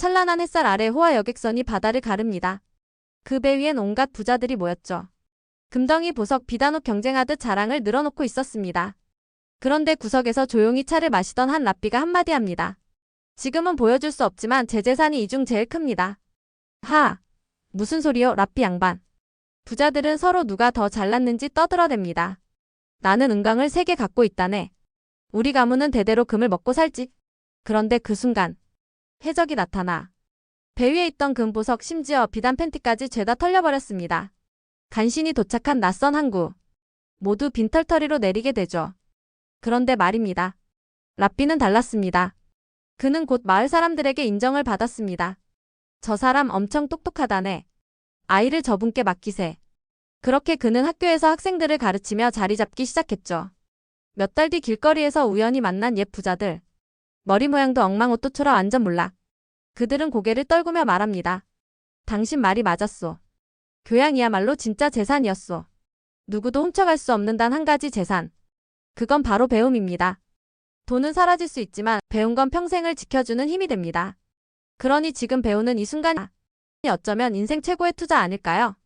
찬란한 햇살 아래 호화 여객선이 바다를 가릅니다. 그 배 위엔 온갖 부자들이 모였죠. 금덩이 보석 비단옷 경쟁하듯 자랑을 늘어놓고 있었습니다. 그런데 구석에서 조용히 차를 마시던 한 랍비가 한마디 합니다. 지금은 보여줄 수 없지만 제 재산이 이 중 제일 큽니다. 하! 무슨 소리요, 랍비 양반. 부자들은 서로 누가 더 잘났는지 떠들어댑니다. 나는 은강을 세 개 갖고 있다네. 우리 가문은 대대로 금을 먹고 살지. 그런데 그 순간 해적이 나타나 배 위에 있던 금보석 심지어 비단 팬티까지 죄다 털려버렸습니다. 간신히 도착한 낯선 항구. 모두 빈털터리로 내리게 되죠. 그런데 말입니다. 랍비는 달랐습니다. 그는 곧 마을 사람들에게 인정을 받았습니다. 저 사람 엄청 똑똑하다네. 아이를 저분께 맡기세. 그렇게 그는 학교에서 학생들을 가르치며 자리 잡기 시작했죠. 몇 달 뒤 길거리에서 우연히 만난 옛 부자들. 머리 모양도 엉망 옷도처럼 완전 몰락. 그들은 고개를 떨구며 말합니다. 당신 말이 맞았소. 교양이야말로 진짜 재산이었소. 누구도 훔쳐갈 수 없는 단 한 가지 재산. 그건 바로 배움입니다. 돈은 사라질 수 있지만 배운 건 평생을 지켜주는 힘이 됩니다. 그러니 지금 배우는 이 순간이 어쩌면 인생 최고의 투자 아닐까요?